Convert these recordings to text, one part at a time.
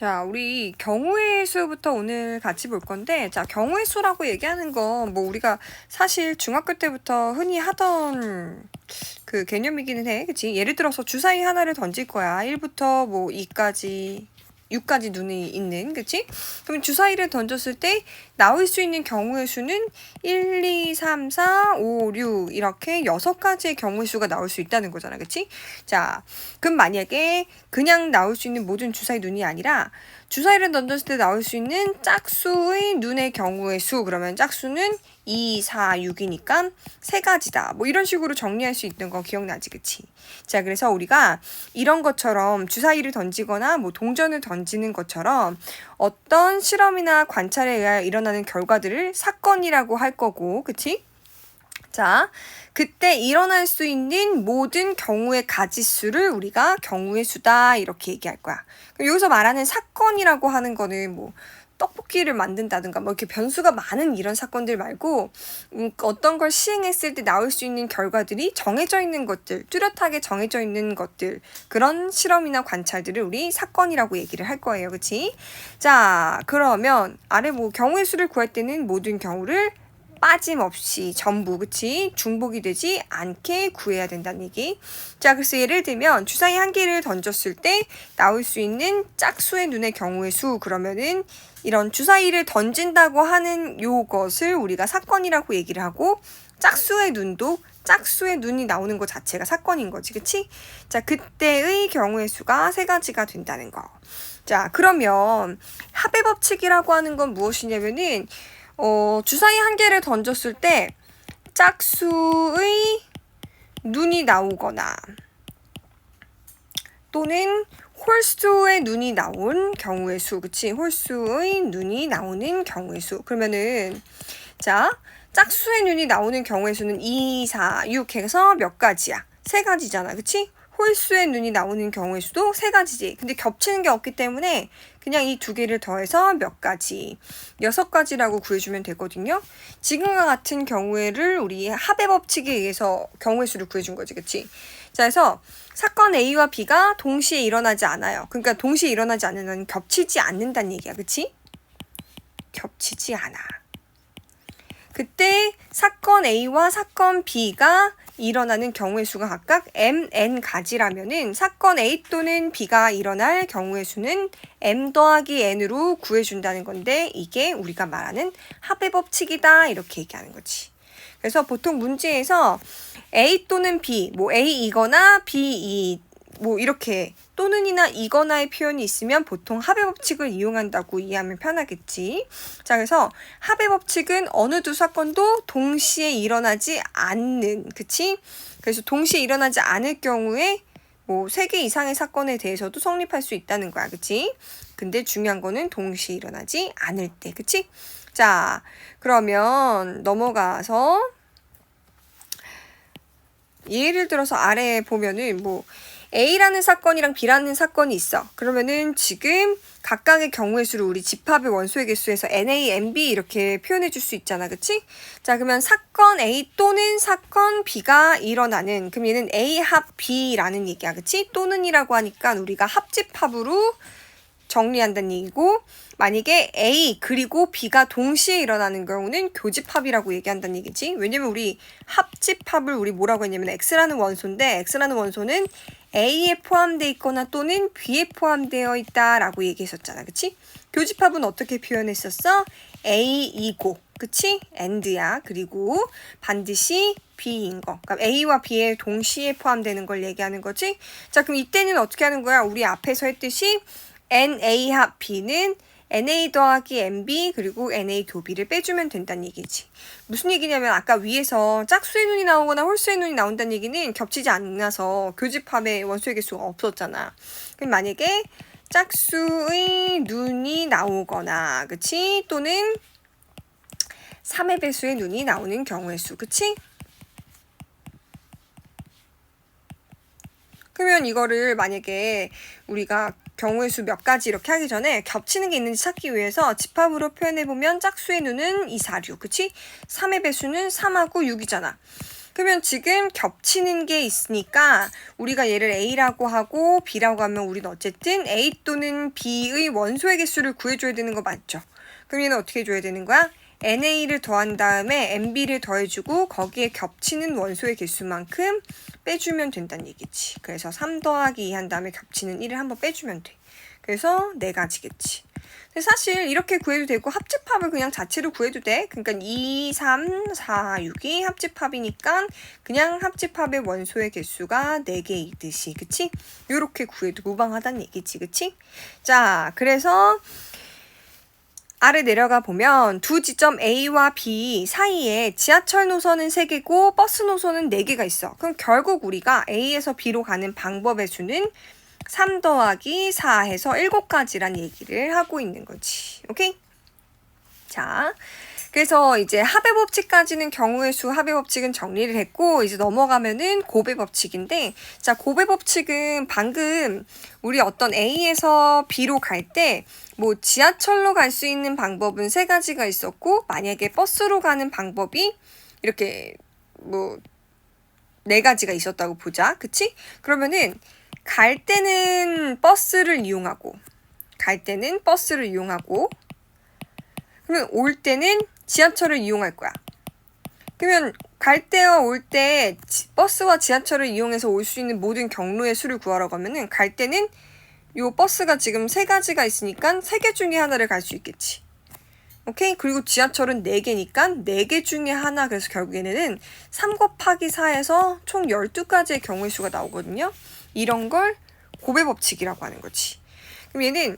자, 우리 경우의 수부터 오늘 같이 볼 건데, 자, 경우의 수라고 얘기하는 건 뭐 우리가 사실 중학교 때부터 흔히 하던 그 개념이기는 해. 그치? 예를 들어서 주사위 하나를 던질 거야. 1부터 뭐 2까지, 6까지 눈이 있는, 그치? 그럼 주사위를 던졌을 때 나올 수 있는 경우의 수는 1, 2, 3, 4, 5, 6 이렇게 6가지의 경우의 수가 나올 수 있다는 거잖아. 그치? 자, 그럼 만약에 그냥 나올 수 있는 모든 주사위 눈이 아니라 주사위를 던졌을 때 나올 수 있는 짝수의 눈의 경우의 수 그러면 짝수는 2, 4, 6이니까 세 가지다. 뭐 이런 식으로 정리할 수 있는 거 기억나지, 그치? 자, 그래서 우리가 이런 것처럼 주사위를 던지거나 뭐 동전을 던지는 것처럼 어떤 실험이나 관찰에 의하여 일어나는 결과들을 사건이라고 할 거고, 그치? 자, 그때 일어날 수 있는 모든 경우의 가지수를 우리가 경우의 수다 이렇게 얘기할 거야. 여기서 말하는 사건이라고 하는 거는 뭐 떡볶이를 만든다든가 뭐 이렇게 변수가 많은 이런 사건들 말고 음, 어떤 걸 시행했을 때 나올 수 있는 결과들이 정해져 있는 것들, 뚜렷하게 정해져 있는 것들 그런 실험이나 관찰들을 우리 사건이라고 얘기를 할 거예요, 그렇지? 자, 그러면 아래 뭐 경우의 수를 구할 때는 모든 경우를 빠짐없이 전부 그치 중복이 되지 않게 구해야 된다는 얘기. 자 그래서 예를 들면 주사위 한 개를 던졌을 때 나올 수 있는 짝수의 눈의 경우의 수 그러면은 이런 주사위를 던진다고 하는 요것을 우리가 사건이라고 얘기를 하고 짝수의 눈도 짝수의 눈이 나오는 것 자체가 사건인 거지 그치? 자 그때의 경우의 수가 세 가지가 된다는 거. 자 그러면 합의 법칙이라고 하는 건 무엇이냐면은 어, 주사위 한 개를 던졌을 때 짝수의 눈이 나오거나 또는 홀수의 눈이 나온 경우의 수, 그치? 홀수의 눈이 나오는 경우의 수. 그러면은, 자, 짝수의 눈이 나오는 경우의 수는 2, 4, 6 해서 몇 가지야? 세 가지잖아, 그치? 홀수의 눈이 나오는 경우의 수도 세 가지지. 근데 겹치는 게 없기 때문에 그냥 이 두 개를 더해서 몇 가지, 여섯 가지라고 구해주면 되거든요. 지금과 같은 경우에를 우리 합의 법칙에 의해서 경우의 수를 구해준 거지, 그치? 자, 그래서 사건 A와 B가 동시에 일어나지 않아요. 그러니까 동시에 일어나지 않는 겹치지 않는다는 얘기야, 그치? 겹치지 않아. 그때 사건 A와 사건 B가 일어나는 경우의 수가 각각 m, n 가지라면은 사건 A 또는 B가 일어날 경우의 수는 m 더하기 n으로 구해준다는 건데 이게 우리가 말하는 합의 법칙이다 이렇게 얘기하는 거지. 그래서 보통 문제에서 A 또는 B, 뭐 A이거나 B, 뭐 이렇게 또는이나 이거나의 표현이 있으면 보통 합의 법칙을 이용한다고 이해하면 편하겠지. 자, 그래서 합의 법칙은 어느 두 사건도 동시에 일어나지 않는, 그치? 그래서 동시에 일어나지 않을 경우에 뭐세개 이상의 사건에 대해서도 성립할 수 있다는 거야, 그치? 근데 중요한 거는 동시에 일어나지 않을 때, 그치? 자, 그러면 넘어가서 예를 들어서 아래에 보면은 뭐 A라는 사건이랑 B라는 사건이 있어. 그러면은 지금 각각의 경우의 수를 우리 집합의 원소의 개수에서 NA, NB 이렇게 표현해 줄 수 있잖아. 그치? 자, 그러면 사건 A 또는 사건 B가 일어나는, 그럼 얘는 A 합 B라는 얘기야. 그치? 또는이라고 하니까 우리가 합집합으로 정리한다는 얘기고, 만약에 A 그리고 B가 동시에 일어나는 경우는 교집합이라고 얘기한다는 얘기지. 왜냐면 우리 합집합을 우리 뭐라고 했냐면 X라는 원소인데, X라는 원소는 A에 포함되어 있거나 또는 B에 포함되어 있다라고 얘기했었잖아. 그치? 교집합은 어떻게 표현했었어? A이고, 그치? and야. 그리고 반드시 B인 거. 그러니까 A와 B에 동시에 포함되는 걸 얘기하는 거지. 자, 그럼 이때는 어떻게 하는 거야? 우리 앞에서 했듯이 NA 합 B는 NA 더하기 NB 그리고 NA 교비를 빼주면 된다는 얘기지. 무슨 얘기냐면 아까 위에서 짝수의 눈이 나오거나 홀수의 눈이 나온다는 얘기는 겹치지 않아서 교집합에 원소의 개수가 없었잖아. 그럼 만약에 짝수의 눈이 나오거나 그치? 또는 3의 배수의 눈이 나오는 경우의 수 그치? 그러면 이거를 만약에 우리가 경우의 수 몇 가지 이렇게 하기 전에 겹치는 게 있는지 찾기 위해서 집합으로 표현해보면 짝수의 눈은 2, 4, 6, 그치? 3의 배수는 3하고 6이잖아. 그러면 지금 겹치는 게 있으니까 우리가 얘를 A라고 하고 B라고 하면 우리는 어쨌든 A 또는 B의 원소의 개수를 구해줘야 되는 거 맞죠? 그럼 얘는 어떻게 줘야 되는 거야? NA를 더한 다음에 MB를 더해주고 거기에 겹치는 원소의 개수만큼 빼주면 된다는 얘기지. 그래서 3 더하기 2 한 다음에 겹치는 1을 한번 빼주면 돼. 그래서 4가지겠지. 근데 사실 이렇게 구해도 되고 합집합을 그냥 자체로 구해도 돼. 그러니까 2, 3, 4, 6이 합집합이니까 그냥 합집합의 원소의 개수가 4개이듯이 그치? 이렇게 구해도 무방하다는 얘기지 그치? 자 그래서 아래 내려가 보면 두 지점 A와 B 사이에 지하철 노선은 3개고 버스 노선은 4개가 있어. 그럼 결국 우리가 A에서 B로 가는 방법의 수는 3 더하기 4 해서 7가지란 얘기를 하고 있는 거지. 오케이? 자, 그래서 이제 합의 법칙까지는 경우의 수 합의 법칙은 정리를 했고 이제 넘어가면은 고배 법칙인데 자 고배 법칙은 방금 우리 어떤 A에서 B로 갈 때 뭐 지하철로 갈 수 있는 방법은 세 가지가 있었고 만약에 버스로 가는 방법이 이렇게 뭐 네 가지가 있었다고 보자 그치? 그러면은 갈 때는 버스를 이용하고 갈 때는 버스를 이용하고 그러면 올 때는 지하철을 이용할 거야. 그러면 갈 때와 올 때 버스와 지하철을 이용해서 올 수 있는 모든 경로의 수를 구하라고 하면은 갈 때는 요 버스가 지금 세 가지가 있으니까 세 개 중에 하나를 갈 수 있겠지. 오케이? 그리고 지하철은 4개니까 4개 중에 하나 그래서 결국에는 3 곱하기 4에서 총 12가지의 경우의 수가 나오거든요. 이런 걸 고배 법칙이라고 하는 거지. 그럼 얘는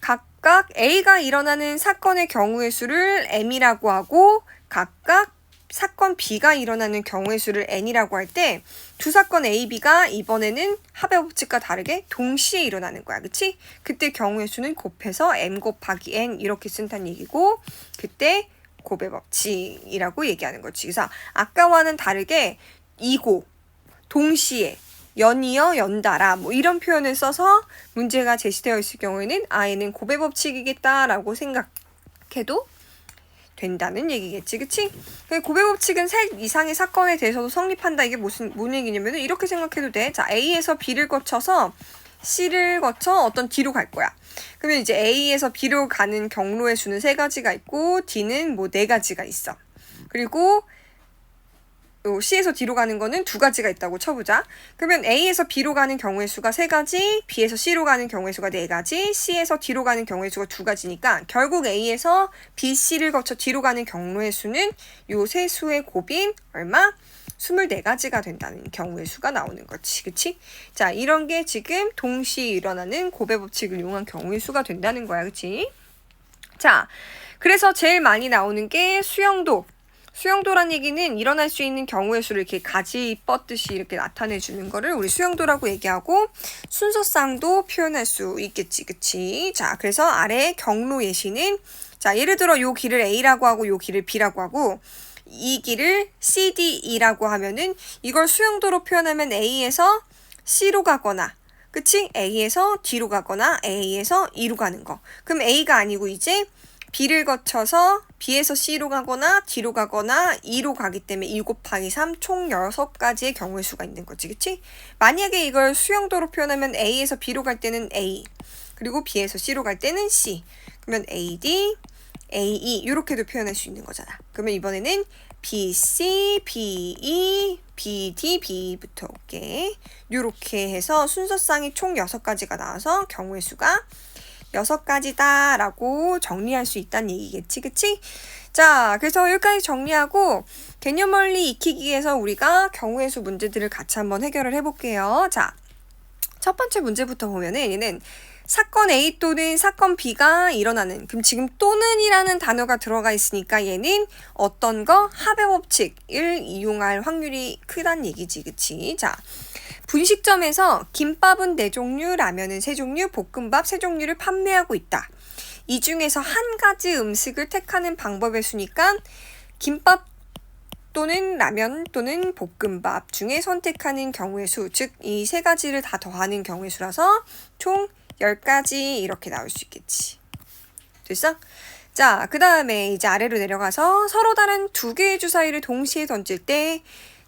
각 각 A가 일어나는 사건의 경우의 수를 M이라고 하고 각각 사건 B가 일어나는 경우의 수를 N이라고 할 때 두 사건 A, B가 이번에는 합의 법칙과 다르게 동시에 일어나는 거야. 그치? 그때 경우의 수는 곱해서 M 곱하기 N 이렇게 쓴다는 얘기고 그때 고배 법칙이라고 얘기하는 거지. 그래서 아까와는 다르게 이고 동시에 연이어 연달아 뭐 이런 표현을 써서 문제가 제시되어 있을 경우에는 아이는 고배 법칙이겠다라고 생각해도 된다는 얘기겠지, 그치? 고배 법칙은 셋 이상의 사건에 대해서도 성립한다. 이게 무슨 뭔 얘기냐면은 이렇게 생각해도 돼. 자, A에서 B를 거쳐서 C를 거쳐 어떤 D로 갈 거야. 그러면 이제 A에서 B로 가는 경로의 수는 세 가지가 있고 D는 뭐 네 가지가 있어. 그리고 C에서 D로 가는 거는 두 가지가 있다고 쳐보자. 그러면 A에서 B로 가는 경우의 수가 세 가지, B에서 C로 가는 경우의 수가 네 가지, C에서 D로 가는 경우의 수가 두 가지니까 결국 A에서 B, C를 거쳐 D로 가는 경로의 수는 요 세 수의 곱인 얼마? 24가지가 된다는 경우의 수가 나오는 거지. 그치? 자, 이런 게 지금 동시에 일어나는 고배 법칙을 이용한 경우의 수가 된다는 거야. 그치? 자, 그래서 제일 많이 나오는 게 수영도. 수영도란 얘기는 일어날 수 있는 경우의 수를 이렇게 가지 뻗듯이 이렇게 나타내 주는 거를 우리 수영도라고 얘기하고 순서상도 표현할 수 있겠지. 그치? 자, 그래서 아래 경로 예시는 자, 예를 들어 요 길을 A라고 하고 요 길을 B라고 하고 이 길을 CDE라고 하면은 이걸 수영도로 표현하면 A에서 C로 가거나 그치? A에서 D로 가거나 A에서 E로 가는 거. 그럼 A가 아니고 이제 B를 거쳐서 B에서 C로 가거나 D로 가거나 E로 가기 때문에 2 곱하기 3 총 6가지의 경우의 수가 있는 거지. 그치? 만약에 이걸 수영도로 표현하면 A에서 B로 갈 때는 A, 그리고 B에서 C로 갈 때는 C. 그러면 AD, AE 이렇게도 표현할 수 있는 거잖아. 그러면 이번에는 BC, BE, BD, B부터 올게. 이렇게 해서 순서상이 총 6가지가 나와서 경우의 수가 여섯 가지다 라고 정리할 수 있다는 얘기겠지, 그치? 자, 그래서 여기까지 정리하고 개념 원리 익히기에서 우리가 경우의 수 문제들을 같이 한번 해결을 해볼게요. 자, 첫 번째 문제부터 보면은 얘는 사건 A 또는 사건 B가 일어나는 그럼 지금 또는이라는 단어가 들어가 있으니까 얘는 어떤 거 합의 법칙을 이용할 확률이 크단 얘기지 그치 자 분식점에서 김밥은 네 종류, 라면은 세 종류, 볶음밥 세 종류를 판매하고 있다. 이 중에서 한 가지 음식을 택하는 방법의 수니까 김밥 또는 라면 또는 볶음밥 중에 선택하는 경우의 수, 즉 이 세 가지를 다 더하는 경우의 수라서 총 10가지 이렇게 나올 수 있겠지. 됐어? 자, 그 다음에 이제 아래로 내려가서 서로 다른 두 개의 주사위를 동시에 던질 때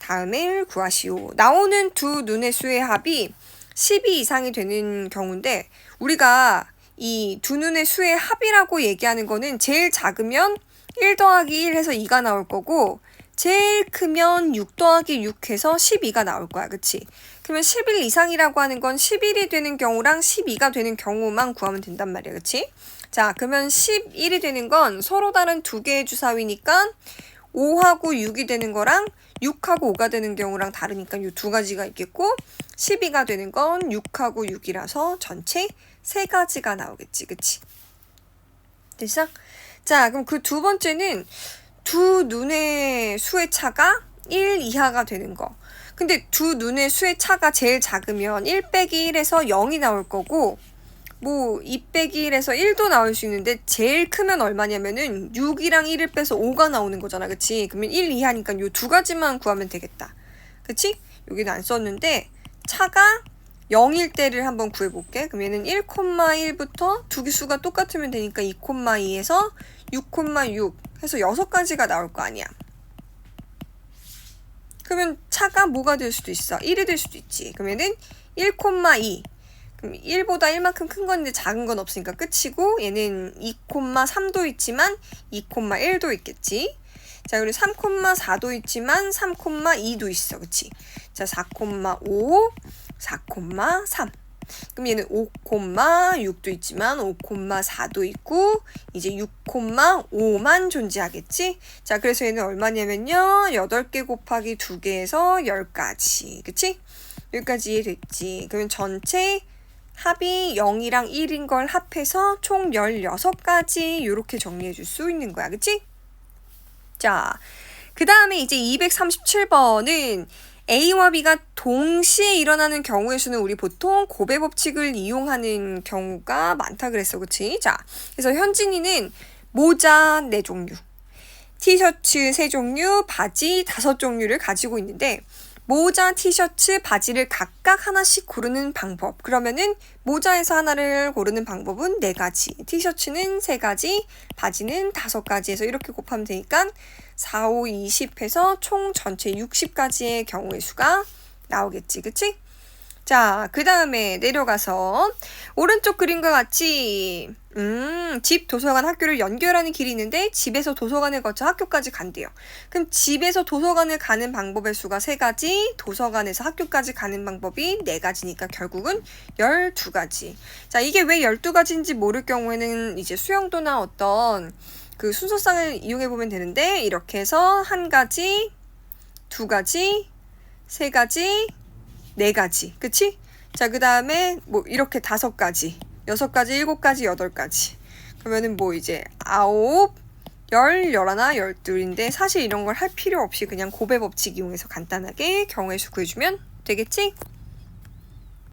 다음을 구하시오. 나오는 두 눈의 수의 합이 12 이상이 되는 경우인데 우리가 이 두 눈의 수의 합이라고 얘기하는 거는 제일 작으면 1 더하기 1 해서 2가 나올 거고 제일 크면 6 더하기 6 해서 12가 나올 거야. 그치? 그러면 11 이상이라고 하는 건 11이 되는 경우랑 12가 되는 경우만 구하면 된단 말이야. 그치? 자, 그러면 11이 되는 건 서로 다른 두 개의 주사위니까 5하고 6이 되는 거랑 6하고 5가 되는 경우랑 다르니까 이 두 가지가 있겠고 12가 되는 건 6하고 6이라서 전체 세 가지가 나오겠지. 그치? 됐어? 자, 그럼 그 두 번째는 두 눈의 수의 차가 1 이하가 되는 거. 근데 두 눈의 수의 차가 제일 작으면 1 빼기 1에서 0이 나올 거고 뭐 2 빼기 1에서 1도 나올 수 있는데 제일 크면 얼마냐면은 6이랑 1을 빼서 5가 나오는 거잖아. 그치? 그러면 1 이하니까 요 두 가지만 구하면 되겠다. 그치? 여기는 안 썼는데 차가 0일 때를 한번 구해볼게. 그럼 얘는 1,1부터 두 개 수가 똑같으면 되니까 2,2에서 6,6 해서 6가지가 나올 거 아니야. 그러면 차가 뭐가 될 수도 있어? 1이 될 수도 있지. 그러면은 1,2 그럼 1보다 1만큼 큰 건데 작은 건 없으니까 끝이고 얘는 2,3도 있지만 2,1도 있겠지. 자, 그리고 3,4도 있지만 3,2도 있어. 그치? 자, 4,5, 4,3. 그럼 얘는 5,6도 있지만 5,4도 있고 이제 6,5만 존재하겠지? 자, 그래서 얘는 얼마냐면요. 8개 곱하기 2개에서 10가지. 그치? 여기까지 이해됐지? 그러면 전체 합이 0이랑 1인 걸 합해서 총 16가지 이렇게 정리해 줄 수 있는 거야. 그치? 자, 그 다음에 이제 237번은 A와 B가 동시에 일어나는 경우의 수는 우리 보통 고배 법칙을 이용하는 경우가 많다 그랬어. 그치? 자, 그래서 현진이는 모자 4종류, 티셔츠 3종류, 바지 5종류를 가지고 있는데 모자, 티셔츠, 바지를 각각 하나씩 고르는 방법. 그러면은 모자에서 하나를 고르는 방법은 네 가지, 티셔츠는 세 가지, 바지는 다섯 가지 해서 이렇게 곱하면 되니까 4, 5, 20 해서 총 전체 60가지의 경우의 수가 나오겠지. 그치? 자, 그 다음에 내려가서 오른쪽 그림과 같이 음, 집, 도서관, 학교를 연결하는 길이 있는데 집에서 도서관을 거쳐 학교까지 간대요. 그럼 집에서 도서관을 가는 방법의 수가 세 가지, 도서관에서 학교까지 가는 방법이 네 가지니까 결국은 12가지. 자, 이게 왜 12가지인지 모를 경우에는 이제 수영도나 어떤 그 순서상을 이용해 보면 되는데 이렇게 해서 한 가지, 두 가지, 세 가지, 네 가지. 그치? 자, 그 다음에 뭐 이렇게 다섯 가지, 여섯 가지, 일곱 가지, 여덟 가지. 그러면은 뭐 이제 아홉, 열, 열하나, 열둘인데 사실 이런 걸 할 필요 없이 그냥 고배 법칙 이용해서 간단하게 경우의 수 구해주면 되겠지?